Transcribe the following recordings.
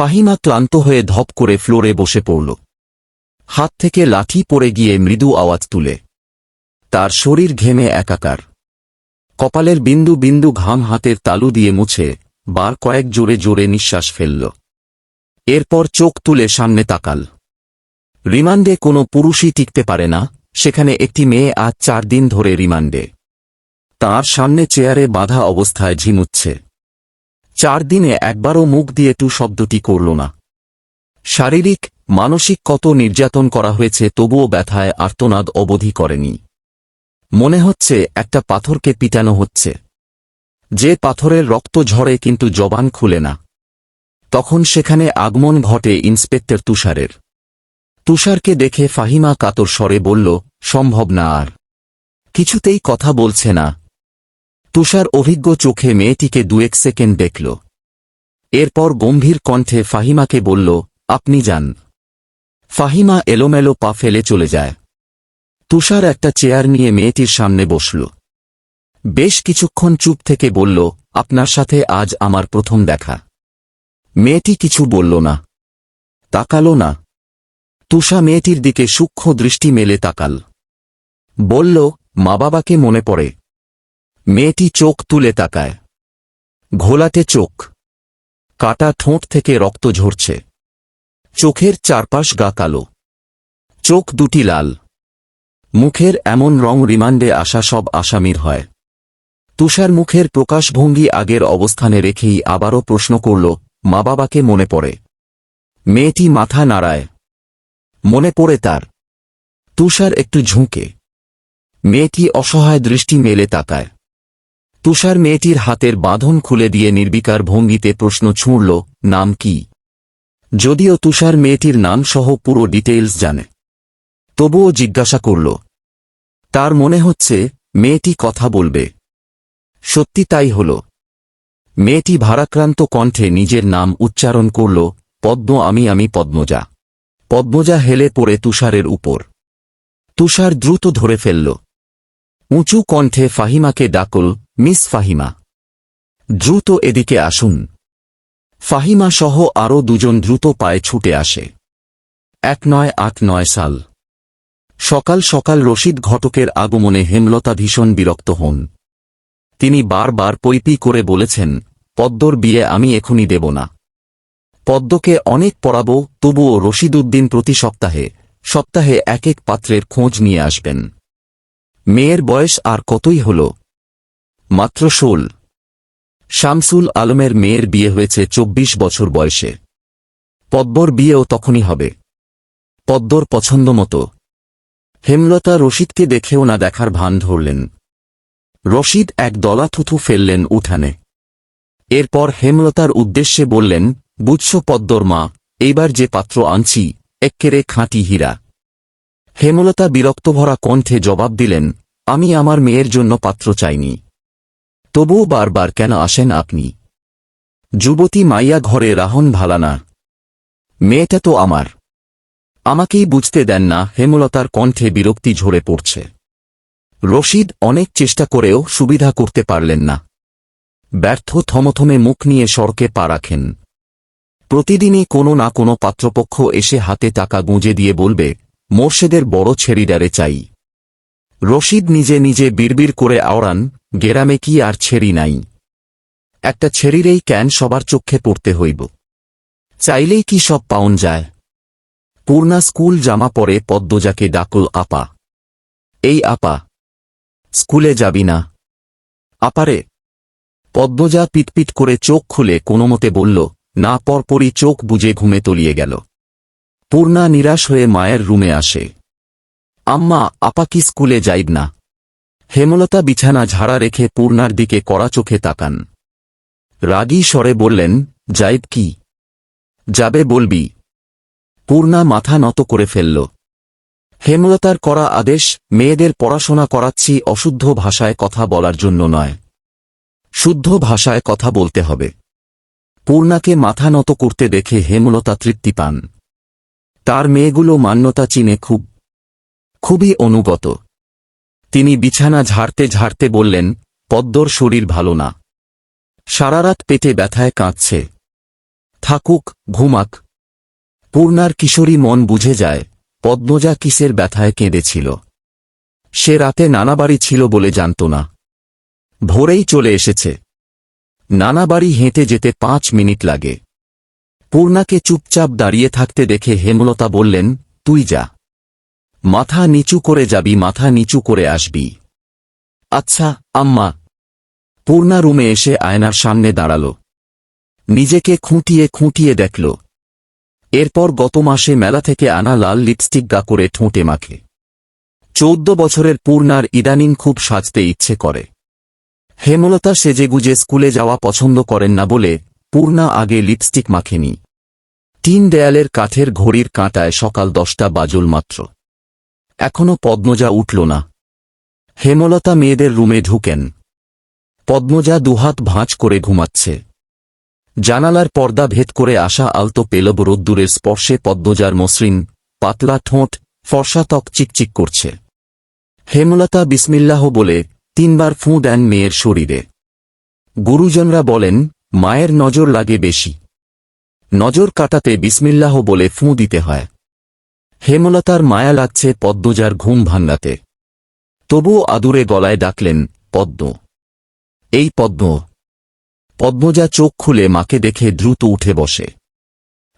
ফাহিমা ক্লান্ত হয়ে ধপ করে ফ্লোরে বসে পড়ল। হাত থেকে লাঠি পড়ে গিয়ে মৃদু আওয়াজ তুলে। তার শরীর ঘেমে একাকার। কপালের বিন্দু বিন্দু ঘাম হাতের তালু দিয়ে মুছে বার কয়েক জোরে জোরে নিঃশ্বাস ফেলল। এরপর চোখ তুলে সামনে তাকাল। রিমান্ডে কোনো পুরুষই টিকতে পারে না, সেখানে একটি মেয়ে আজ চার দিন ধরে রিমান্ডে। তার সামনে চেয়ারে বাঁধা অবস্থায় ঝিমুচ্ছে। চার দিনে একবারও মুখ দিয়ে টু শব্দটি করল না। শারীরিক, মানসিক কত নির্যাতন করা হয়েছে তবুও ব্যথায় আর্তনাদ অবধি করেনি। মনে হচ্ছে একটা পাথরকে পিটানো হচ্ছে। যে পাথরের রক্ত ঝরে কিন্তু জবান খুলে না। তখন সেখানে আগমন ঘটে ইন্সপেক্টর তুষারের। তুষারকে দেখে ফাহিমা কাতর স্বরে বলল, সম্ভব না আর। কিছুতেই কথা বলছে না। তুষার অভিজ্ঞ চোখে মেয়েটিকে দুয়েক সেকেন্ড দেখল। এরপর গম্ভীর কণ্ঠে ফাহিমাকে বলল, আপনি যান। ফাহিমা এলোমেলো পা ফেলে চলে যায়। তুষার একটা চেয়ার নিয়ে মেয়েটির সামনে বসল। বেশ কিছুক্ষণ চুপ থেকে বলল, আপনার সাথে আজ আমার প্রথম দেখা। মেয়েটি কিছু বলল না। তাকালো না। তুষা মেয়েটির দিকে সূক্ষ্ম দৃষ্টি মেলে তাকাল। বলল মা বাবাকে মনে পড়ে। মেয়েটি চোখ তুলে তাকায়। ঘোলাটে চোখ। কাটা ঠোঁট থেকে রক্ত ঝরছে। চোখের চারপাশ গা কালো। চোখ দুটি লাল। মুখের এমন রং রিমান্ডে আসা সব আসামির হয়। তুষার মুখের প্রকাশভঙ্গি আগের অবস্থানে রেখেই আবারও প্রশ্ন করল মা বাবাকে মনে পড়ে? মেয়েটি মাথা নাড়ায়। মনে পড়ে তার। তুষার একটু ঝুঁকে। মেয়েটি অসহায় দৃষ্টি মেলে তাকায়। তুষার মেয়েটির হাতের বাঁধন খুলে দিয়ে নির্বিকার ভঙ্গিতে প্রশ্ন ছুঁড়ল, নাম কি? যদিও তুষার মেয়েটির নাম সহ পুরো ডিটেইলস জানে। তবুও জিজ্ঞাসা করল, তার মনে হচ্ছে মেয়েটি কথা বলবে। সত্যি তাই হল। মেয়েটি ভারাক্রান্ত কণ্ঠে নিজের নাম উচ্চারণ করল, পদ্ম আমি আমি পদ্মজা। পদ্মজা হেলে পড়ে তুষারের উপর। তুষার দ্রুত ধরে ফেলল। উঁচু কণ্ঠে ফাহিমাকে ডাকল মিস ফাহিমা। দ্রুত এদিকে আসুন। ফাহিমা সহ আরও দুজন দ্রুত পায়ে ছুটে আসে। এক নয় আট নয় সাল। সকাল সকাল রশিদ ঘটকের আগমনে হেমলতা ভীষণ বিরক্ত হন। তিনি বারবার পৈপি করে বলেছেন, পদ্মর বিয়ে আমি এখনই দেব না। পদ্মকে অনেক পড়াব, তবুও রশিদ উদ্দিন প্রতি সপ্তাহে সপ্তাহে এক এক পাত্রের খোঁজ নিয়ে আসবেন। মেয়ের বয়স আর কতই হল মাত্র ষোল। শামসুল আলমের মেয়ের বিয়ে হয়েছে চব্বিশ বছর বয়সে। পদ্মর বিয়েও তখনই হবে। পদ্মর পছন্দ মতো। হেমলতা রশিদকে দেখেও না দেখার ভান ধরলেন। রশিদ এক দলা থুথু ফেললেন উঠানে। এরপর হেমলতার উদ্দেশ্যে বললেন, বুঝছ পদ্মর মা, এইবার যে পাত্র আনছি, এক্কেরে খাঁটি হীরা। হেমলতা বিরক্তভরা কণ্ঠে জবাব দিলেন, আমি আমার মেয়ের জন্য পাত্র চাইনি। তবুও বারবার কেন আসেন আপনি? যুবতী মাইয়া ঘরে রাহন ভালানা মেয়েটা তো আমার। আমাকেই বুঝতে দেন না হেমলতার কণ্ঠে বিরক্তি ঝরে পড়ছে। রশিদ অনেক চেষ্টা করেও সুবিধা করতে পারলেন না। ব্যর্থ থমথমে মুখ নিয়ে সড়কে পা রাখেন। প্রতিদিনই কোনো না কোনো পাত্রপক্ষ এসে হাতে টাকা গুঁজে দিয়ে বলবে, মোর্শেদের বড় ছেড়িডারে চাই। রশিদ নিজে নিজে বিড়বিড় করে আওড়ান, গেরামে কি আর ছেড়ি নাই? একটা ছেড়িরেই ক্যান সবার চোখে পড়তে হইব? চাইলেই কি সব পাউন যায়? পূর্ণা স্কুল জামা পরে পদ্মজাকে ডাকল, আপা, এই আপা, স্কুলে যাবি না? আপারে পদ্মজা পিটপিট করে চোখ খুলে কোনোমতে বলল, না, পরপরই চোখ বুজে ঘুমে তলিয়ে গেল। পূর্ণা নিরাশ হয়ে মায়ের রুমে আসে। আম্মা, আপা কি স্কুলে যাইব না? হেমলতা বিছানা ঝাড়া রেখে পূর্ণার দিকে কড়া চোখে তাকান। রাগী স্বরে বললেন, যাইব কি? যাবে বলবি। পূর্ণা মাথা নত করে ফেলল। হেমলতার করা আদেশ, মেয়েদের পড়াশোনা করাচ্ছি অশুদ্ধ ভাষায় কথা বলার জন্য নয়। শুদ্ধ ভাষায় কথা বলতে হবে। পূর্ণাকে মাথা নত করতে দেখে হেমলতা তৃপ্তি পান। তার মেয়েগুলো মান্যতা চিনে খুব খুবই অনুগত। তিনি বিছানা ঝাড়তে ঝাড়তে বললেন, পদ্মর শরীর ভালো না। সারারাত পেটে ব্যথায় কাঁদছে। থাকুক, ঘুমাক। পূর্ণার কিশোরী মন বুঝে যায়, পদ্মজা কিসের ব্যথায় কেঁদেছিল। সে রাতে নানা বাড়ি ছিল বলে জানত না। ভোরেই চলে এসেছে। নানা বাড়ি হেঁটে যেতে পাঁচ মিনিট লাগে। পূর্ণাকে চুপচাপ দাঁড়িয়ে থাকতে দেখে হেমলতা বললেন, তুই যা। মাথা নিচু করে যাবি, মাথা নিচু করে আসবি। আচ্ছা আম্মা। পূর্ণা রুমে এসে আয়নার সামনে দাঁড়াল। নিজেকে খুঁটিয়ে খুঁটিয়ে দেখল। এরপর গত মাসে মেলা থেকে আনা লাল লিপস্টিক গা করে ঠোঁটে মাখে। চৌদ্দ বছরের পূর্ণার ইদানিং খুব সাজতে ইচ্ছে করে। হেমলতা সেজেগুজে স্কুলে যাওয়া পছন্দ করেন না বলে পূর্ণা আগে লিপস্টিক মাখেনি। তিন দেয়ালের কাঠের ঘড়ির কাঁটায় সকাল দশটা বাজল মাত্র। এখনও পদ্মজা উঠল না। হেমলতা মেয়েদের রুমে ঢুকেন। পদ্মজা দুহাত ভাঁজ করে ঘুমাচ্ছে। জানালার পর্দা ভেদ করে আসা আলতো পেলব রোদ্দুরের স্পর্শে পদ্মজার মসৃণ, পাতলা ঠোঁট ফর্সা ত্বক চিকচিক করছে। হেমলতা বিসমিল্লাহ বলে তিনবার ফুঁ দেন মেয়ের শরীরে। গুরুজনরা বলেন, মায়ের নজর লাগে বেশি। নজর কাটাতে বিসমিল্লাহ বলে ফুঁ দিতে হয়। হেমলতার মায়া লাগছে পদ্মজার ঘুম ভাঙ্গাতে তবুও আদুরে গলায় ডাকলেন, পদ্ম। এই পদ্ম। পদ্মজা চোখ খুলে মাকে দেখে দ্রুত উঠে বসে।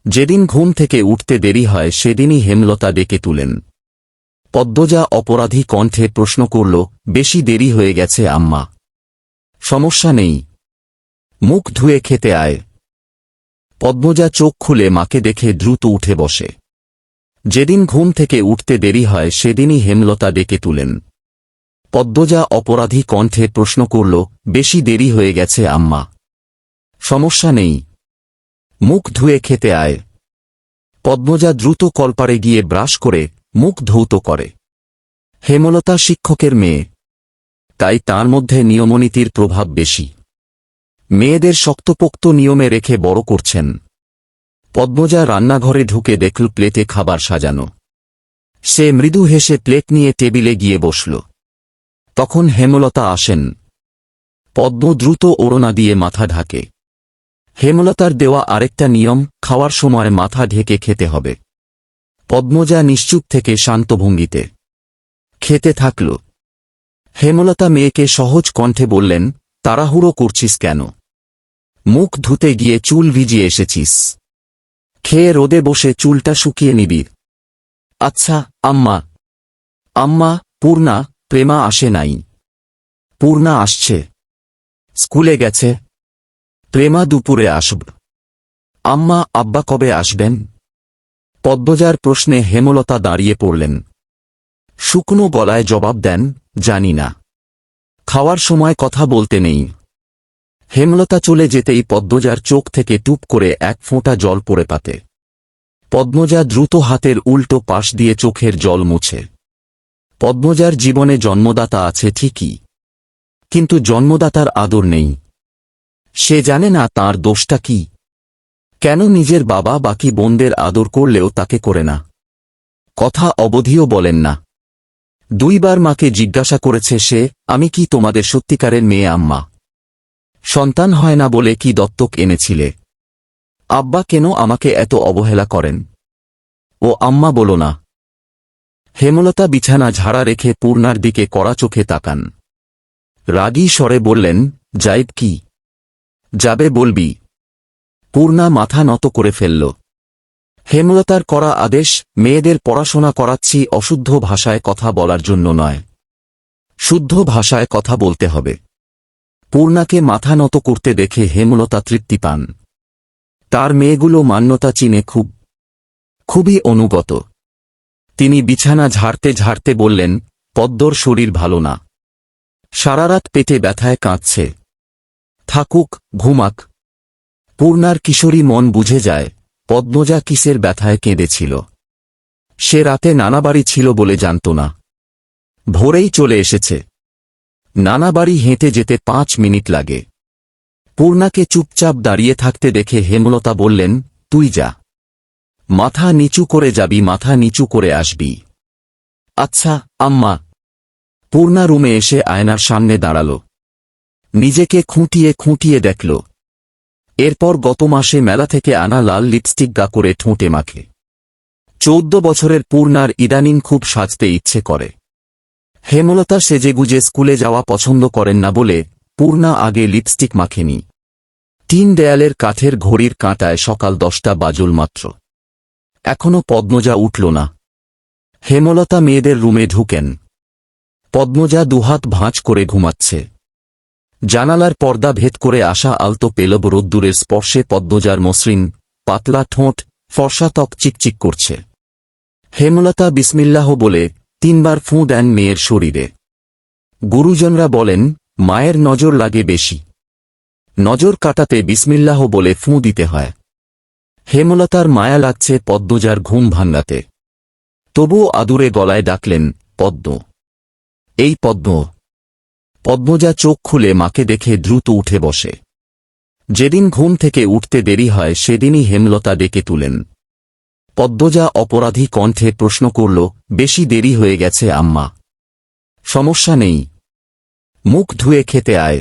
যেদিন ঘুম থেকে উঠতে দেরি হয়, সেদিনই হেমলতা ডেকে তুলেন। পদ্মজা অপরাধী কণ্ঠে প্রশ্ন করল, বেশি দেরি হয়ে গেছে, আম্মা। সমস্যা নেই। মুখ ধুয়ে খেতে আয়। পদ্মজা চোখ খুলে মাকে দেখে দ্রুত উঠে বসে। যেদিন ঘুম থেকে উঠতে দেরি হয়, সেদিনই হেমলতা ডেকে তুলেন। পদ্মজা অপরাধী কণ্ঠে প্রশ্ন করল, বেশি দেরি হয়ে গেছে, আম্মা। সমস্যা নেই। মুখ ধুয়ে খেতে আয় পদ্মজা দ্রুত কলপারে গিয়ে ব্রাশ করে মুখ ধৌত করে। হেমলতা শিক্ষকের মেয়ে। তাই তার মধ্যে নিয়মনীতির প্রভাব বেশি। মেয়েদের শক্তপোক্ত নিয়মে রেখে বড় করছেন। পদ্মজা রান্নাঘরে ঢুকে দেখল প্লেটে খাবার সাজানো। সে মৃদু হেসে প্লেট নিয়ে টেবিলে গিয়ে বসল। তখন হেমলতা আসেন। পদ্ম দ্রুত ওড়না দিয়ে মাথা ঢাকে। হেমলতার দেওয়া আরেকটা নিয়ম, খাওয়ার সময় মাথা ঢেকে খেতে হবে। পদ্মজা নিশ্চুপ থেকে শান্ত ভঙ্গিতে খেতে থাকল। হেমলতা মেয়েকে সহজ কণ্ঠে বললেন, তাড়াহুড়ো করছিস কেন? মুখ ধুতে গিয়ে চুল ভিজিয়ে এসেছিস। খেয়ে রোদে বসে চুলটা শুকিয়ে নিবি। আচ্ছা আম্মা। আম্মা, পূর্ণা, প্রেমা আসে নাই। পূর্ণা আসছে। স্কুলে গেছে। প্রেমা দুপুরে আসব। আম্মা, আব্বা কবে আসবেন? পদ্মজার প্রশ্নে হেমলতা দাঁড়িয়ে পড়লেন। শুকনো গলায় জবাব দেন, জানি না। খাওয়ার সময় কথা বলতে নেই। হেমলতা চলে যেতেই পদ্মজার চোখ থেকে টুপ করে এক ফোঁটা জল পড়ে পাতে। পদ্মজা দ্রুত হাতের উল্টো পাশ দিয়ে চোখের জল মুছে। পদ্মজার জীবনে জন্মদাতা আছে ঠিকই। কিন্তু জন্মদাতার আদর নেই। সে জানে না তার দোষটা কি। কেন নিজের বাবা বাকি বোনদের আদর করলেও তাকে করে না? কথা অবধিও বলেন না। দুইবার মাকে জিজ্ঞাসা করেছে সে, আমি কি তোমাদের সত্যিকারের মেয়ে আম্মা? সন্তান হয় না বলে কি দত্তক এনেছিলে? আব্বা কেন আমাকে এত অবহেলা করেন? ও আম্মা বলো না। হেমলতা বিছানা ঝাড়া রেখে পূর্ণার দিকে কড়া চোখে তাকান। রাগী স্বরে বললেন যাইব কি? যাবে বলবি। পূর্ণা মাথা নত করে ফেলল। হেমলতার করা আদেশ, মেয়েদের পড়াশোনা করাচ্ছি অশুদ্ধ ভাষায় কথা বলার জন্য নয়। শুদ্ধ ভাষায় কথা বলতে হবে। পূর্ণাকে মাথা নত করতে দেখে হেমলতা তৃপ্তি পান। তার মেয়েগুলো মান্যতা চিনে খুব, খুবই অনুগত। তিনি বিছানা ঝাড়তে ঝাড়তে বললেন, পদ্মর শরীর ভালো না। সারারাত পেটে ব্যথায় কাঁদছে। থাকুক, ঘুমাক। পূর্ণার কিশোরী মন বুঝে যায়, পদ্মজা কিসের ব্যথায় কেঁদেছিল। সে রাতে নানা বাড়ি ছিল বলে জানত না। ভোরেই চলে এসেছে। নানা বাড়ি হেঁটে যেতে পাঁচ মিনিট লাগে। পূর্ণাকে চুপচাপ দাঁড়িয়ে থাকতে দেখে হেমলতা বললেন, তুই যা। মাথা নিচু করে যাবি, মাথা নিচু করে আসবি। আচ্ছা আম্মা। পূর্ণা রুমে এসে আয়নার সামনে দাঁড়াল। নিজেকে খুঁটিয়ে খুঁটিয়ে দেখল। এরপর গত মাসে মেলা থেকে আনা লাল লিপস্টিক গা করে ঠোঁটে মাখে। চৌদ্দ বছরের পূর্ণার ইদানিং খুব সাজতে ইচ্ছে করে। হেমলতা সেজেগুজে স্কুলে যাওয়া পছন্দ করেন না বলে পূর্ণা আগে লিপস্টিক মাখেনি। তিন দেয়ালের কাঠের ঘড়ির কাঁটায় সকাল দশটা বাজল মাত্র। এখনও পদ্মজা উঠল না। হেমলতা মেয়েদের রুমে ঢুকেন। পদ্মজা দুহাত ভাঁজ করে ঘুমাচ্ছে। জানালার পর্দা ভেদ করে আসা আলতো পেলব রোদ্দুরের স্পর্শে পদ্মজার মসৃণ, পাতলা ঠোঁট ফর্সা চিকচিক করছে। হেমলতা বিসমিল্লাহ বলে তিনবার ফুঁ দেন মেয়ের শরীরে। গুরুজনরা বলেন, মায়ের নজর লাগে বেশি। নজর কাটাতে বিসমিল্লাহ বলে ফুঁ দিতে হয়। হেমলতার মায়া লাগছে পদ্মজার ঘুম ভাঙ্গাতে তবুও আদুরে গলায় ডাকলেন, পদ্ম। এই পদ্ম। পদ্মজা চোখ খুলে মাকে দেখে দ্রুত উঠে বসে। যেদিন ঘুম থেকে উঠতে দেরি হয়, সেদিনই হেমলতা ডেকে তুলেন। পদ্মজা অপরাধী কণ্ঠে প্রশ্ন করল, বেশি দেরি হয়ে গেছে, আম্মা। সমস্যা নেই। মুখ ধুয়ে খেতে আয়।